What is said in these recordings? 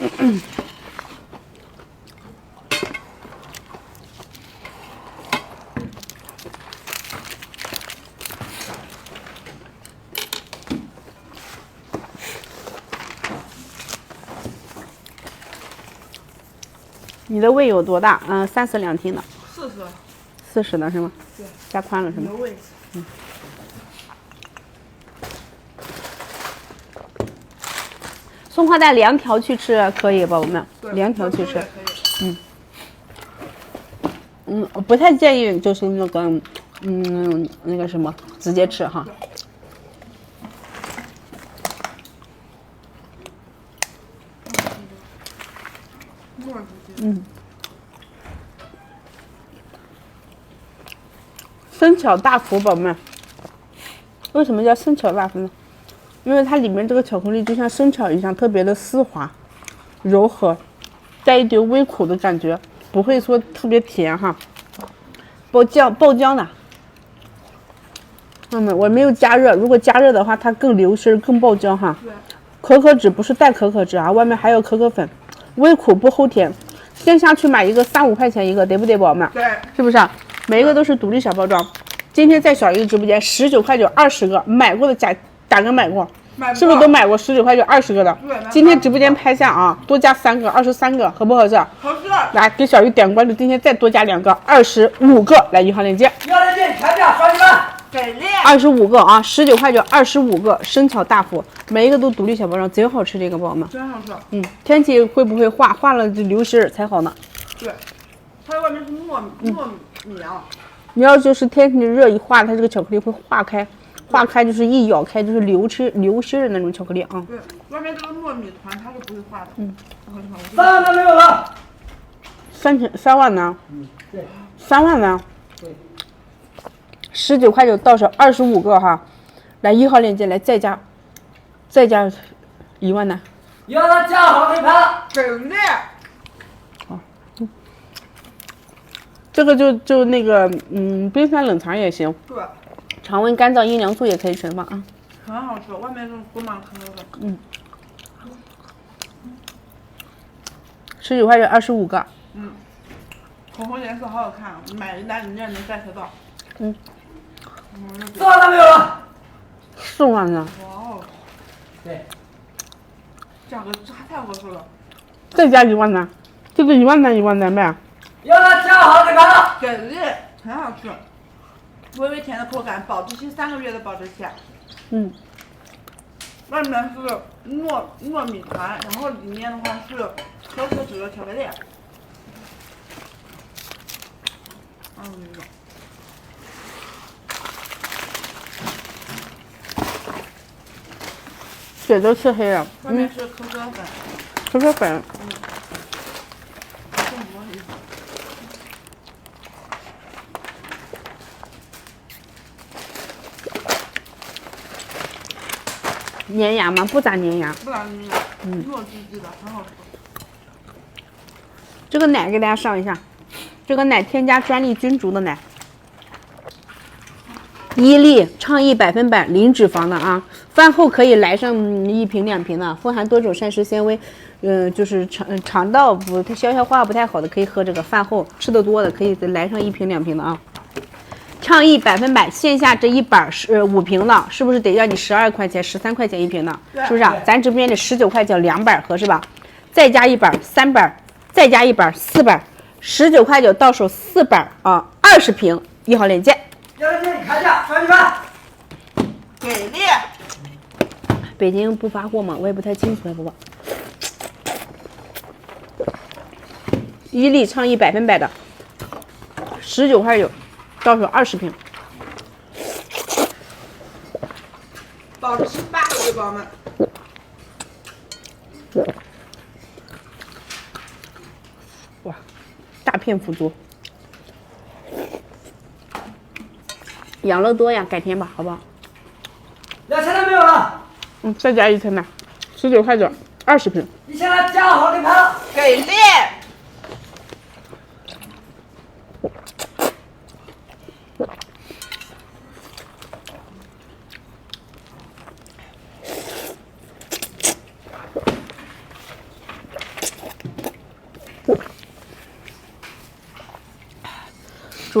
你的胃有多大？嗯，三室两厅的，四十，四十的是吗？对，加宽了是吗牛？胃。松花蛋凉条去吃可以，宝宝们，对两条去吃嗯。嗯，我不太建议就是那个，嗯，那个什么，直接吃哈。沫儿直接。生巧大福，宝宝们，为什么叫生巧大福呢？因为它里面这个巧克力就像生巧一样，特别的丝滑、柔和，带一点微苦的感觉，不会说特别甜哈。爆浆爆浆的，朋友们我没有加热，如果加热的话，它更流心、更爆浆哈。可可脂不是带可可脂啊，外面还有可可粉，微苦不齁甜。线下去买一个三五块钱一个，得不得，宝宝们？对，是不是、啊？每一个都是独立小包装。今天在小鱼直播间十九块九二十个，买过的打打个买过，买是不是都买过十九块九二十个的？今天直播间拍下啊，多加三个，二十三个，合不合适？合适。来给小鱼点关注，今天再多加两个，二十五个，来一号链接，一号链接全价双击吧。给力。二十五个啊，十九块九二十五个，生巧大福，每一个都独立小包装，贼好吃，这个宝宝们。真好吃。嗯，天气会不会化？化了就流心儿才好呢。对，它外面是糯米糯米啊。你要就是天气热一化，它这个巧克力会化开，化开就是一咬开就是流吃流心的那种巧克力啊。对，外面这个糯米团它是不会化的。嗯。三万都没有了。三千三万呢？对，三万呢？对。十九块九到手二十五个哈，来一号链接来再加，再加一万呢？要他加好可以拍了。给力。这个就就那个嗯，冰箱冷藏也行，对，常温干燥阴凉处也可以存放啊。很好吃，外面是裹满可可粉。十九块九二十五个，嗯口红颜色好好看，啊买一单你也能 get 到。嗯。四万都没有了。四万呢？哇哦，对，价格这太合适了。再加一万呢？这个一万单一万单卖。要他加好可以拍了。给力，很好吃，微微甜的口感，保质期三个月的保质期。嗯，外面是糯糯米团，然后里面的话是可可脂的巧克力。嗯，嘴都吃黑了。外面是可可粉，可可粉，更多一点。粘牙吗？不咋粘牙。不然你糯叽叽的，很好吃。这个奶给大家上一下，这个奶添加专利菌竹的奶，伊利倡议百分百零脂肪的啊，饭后可以来上一瓶两瓶的，富含多种膳食纤维，嗯、就是肠肠道不它消消化不太好的可以喝这个，饭后吃的多的可以再来上一瓶两瓶的啊。倡议百分百，线下这一板是呃五瓶的，是不是得要你十二块钱、十三块钱一瓶的？是不是啊？咱直播间里十九块钱两板儿合适吧？再加一板三板，再加一板四板儿，十九块九到手四板啊，二十瓶，一号链接。要来电全价双击吧。给力，北京不发货吗？我也不太清楚，宝宝。伊利倡议百分百的，十九块九，到手二十瓶。保质期八个月，宝宝们。哇，大片腐竹，养乐多呀，改天吧，好不好？两千都没有了。嗯，再加一层奶，十九块九，二十瓶。你现在加好了。给力！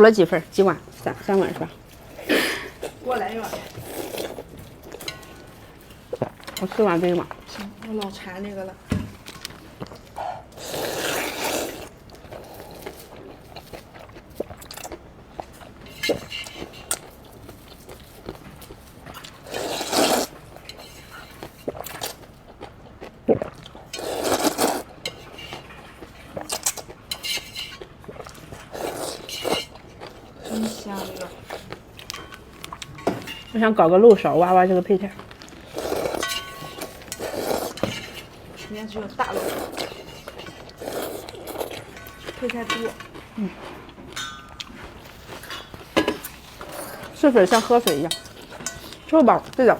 煮了几份儿？几碗？三三碗是吧？给我来一碗。我四碗对吗？行，我老馋这个了。我想搞个漏勺挖挖这个配菜。今天只有大肉，配菜多。嗯吃粉像喝水一样，臭宝，对的，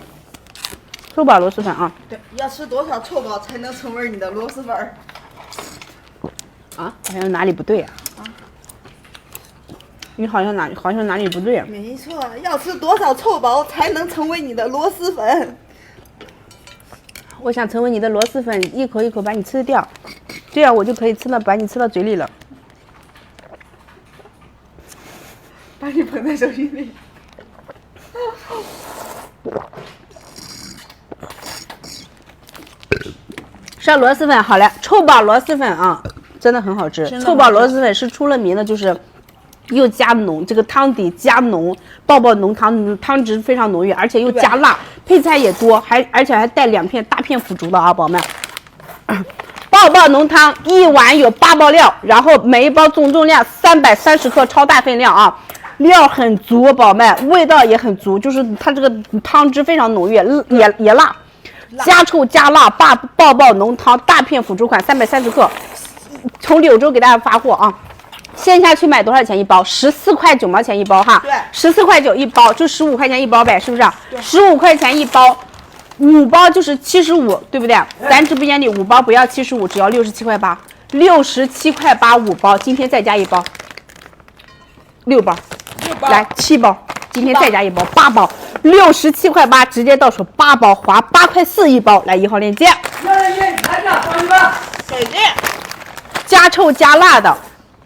臭宝螺蛳粉啊对，要吃多少臭宝才能成为你的螺蛳粉儿？啊，好像哪里不对啊？你好像哪好像哪里不对啊？没错，要吃多少臭宝才能成为你的螺蛳粉？我想成为你的螺蛳粉，一口一口把你吃掉，这样我就可以吃到把你吃到嘴里了。把你捧在手心里。上螺蛳粉好了，臭宝螺蛳粉啊，真的很好吃。臭宝螺蛳粉是出了名的，就是又加浓，这个汤底加浓，爆爆浓汤，汤汁非常浓郁，而且又加辣，配菜也多，还而且还带两片大片腐竹的啊，宝宝们。爆爆浓汤一碗有八包料，然后每一包总重量三百三十克，超大分量啊，料很足，宝们，味道也很足，就是它这个汤汁非常浓郁，也也辣，加臭加辣爆爆爆浓汤大片腐竹款三百三十克，从柳州给大家发货啊。线下去买多少钱一包？十四块九毛钱一包哈。对十四块九一包，就十五块钱一包呗，是不是？十五块钱一包，五包就是七十五，对不对？咱直播间里五包不要七十五，只要六十七块八，六十七块八五包，今天再加一包，六包，六包来七包，今天再加一包，八包，六十七块八，直接到手八包，划八块四一包，来一号链接。要人愿意抬价，双击吧。给力！加臭加辣的，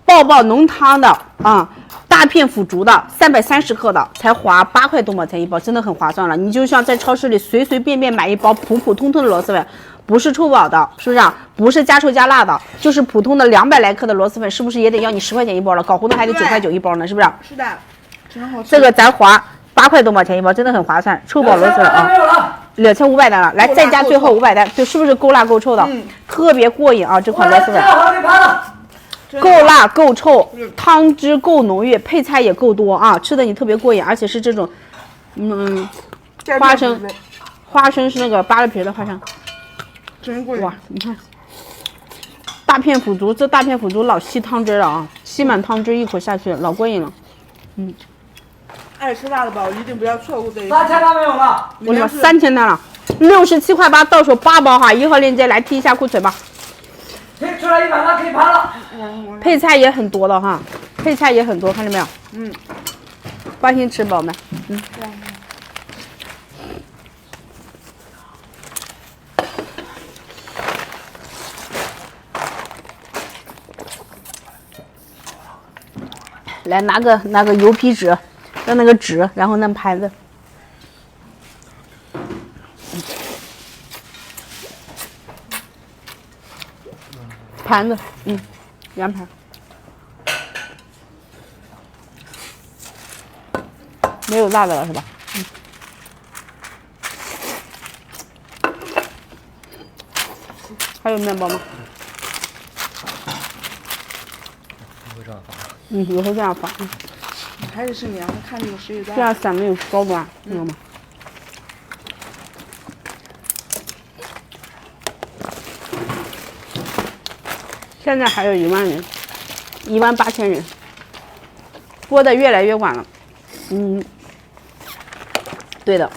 爆爆浓汤的啊、大片腐竹的，三百三十克的才划八块多毛钱一包，真的很划算了。你就像在超市里随随便便买一包普普通通的螺蛳粉，不是臭宝的，是不是、啊？不是加臭加辣的，就是普通的两百来克的螺蛳粉，是不是也得要你十块钱一包了？搞活动还得对九块九一包呢，是不是？是的。这个咱划八块多毛钱一包，真的很划算。臭宝螺蛳粉啊没。有了。两千五百单了，来再加最后够五百单，对，是不是够辣够臭的？嗯特别过瘾啊！这款螺蛳粉。够辣够臭，汤汁够浓郁，配菜也够多啊，吃的你特别过瘾，而且是这种，嗯，花生花生是那个扒了皮的花生，真贵。哇，你看，大片腐竹，这大片腐竹老吸汤汁了啊，吸满汤汁一口下去，老过瘾了。嗯爱吃辣的宝一定不要错过这一三千单没有了。我的妈，里面是三千单了，六十七块八，到手八包哈，一号链接来提一下库存吧。推出来一百单可以盘了。配菜也很多的哈，配菜也很多，看见没有？嗯，放心吃，宝宝们。嗯。来拿个拿个油皮纸，用那个纸，然后那盘子。盘子，嗯，圆盘。没有辣的了是吧？嗯。还有面包吗？嗯，以后这样放，嗯还是是你啊！看这个水有这样伞没有高端，知道吗？现在还有一万人，一万八千人，播的越来越晚了。嗯，对的。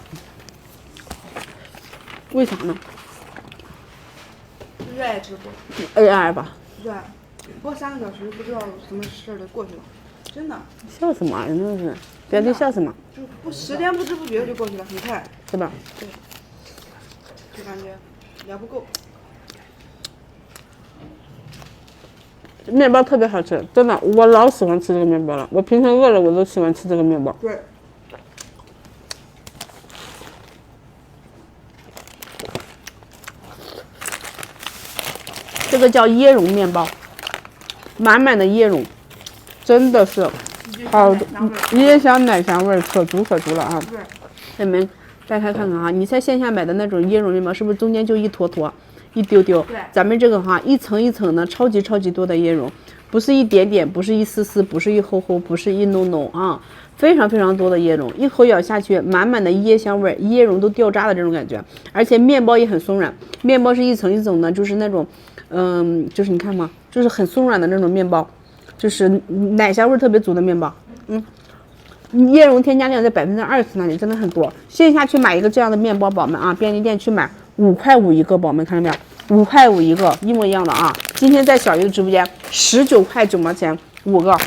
为啥呢热爱直播，？AI 吧？热爱。播三个小时，不知道什么事儿就过去了，真的，笑什么啊？真的是，别对笑什么，就不时间不知不觉就过去了，很快，是吧？对就感觉聊不够。面包特别好吃，真的，我老喜欢吃这个面包了。我平常饿了我都喜欢吃这个面包。对，这个叫椰蓉面包，满满的椰蓉，真的是好椰香奶香味儿，可足可足了啊！对，你们大家看看啊，你在线下买的那种椰蓉面包，是不是中间就一坨坨、一丢丢？对咱们这个哈，一层一层的，超级超级多的椰蓉，不是一点点，不是一丝丝，不是一厚厚，不是一浓浓啊，非常非常多的椰蓉，一口咬下去，满满的椰香味儿，椰蓉都掉渣的这种感觉，而且面包也很松软，面包是一层一层的，就是那种，嗯，就是你看嘛，就是很松软的那种面包，就是奶香味特别足的面包，嗯。椰蓉添加量在百分之二十那里，真的很多。线下去买一个这样的面包，宝们啊，便利店去买五块五一个，宝们看到没有？五块五一个，一模一样的啊。今天在小鱼的直播间，十九块九毛钱五个，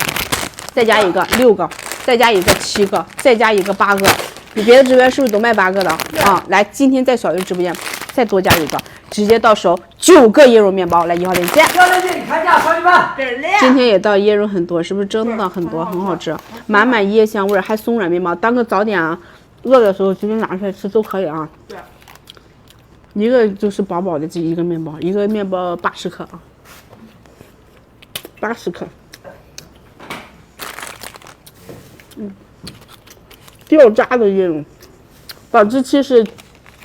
再加一个六个，再加一个七个，再加一个八个。你别的直播间是不是都卖八个的啊？来，今天在小鱼直播间再多加一个，直接到手九个椰蓉面包。来，一号链接。漂亮店里开价双一半。给力！今天也到椰蓉很多，是不是真的很多，很好吃，满满椰香味儿，还松软面包，当个早点啊，饿的时候直接拿出来吃都可以啊。对，一个就是饱饱的这一个面包，一个面包八十克啊，八十克。嗯，掉渣的椰蓉，保质期是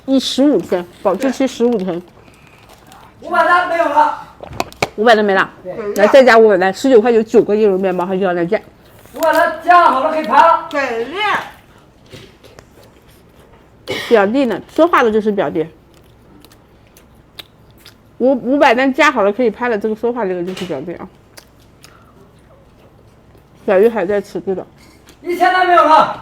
一十五天，保质期十五天，五百单没有了，五百的没了，来！再加五百来，十九块九九个椰蓉面包，还有两件。五百单加好了可以盘了。给力！表弟呢？说话的就是表弟。五五百单加好了可以拍了，这个说话这个就是表弟啊。小鱼还在吃，对的。一千单没有了，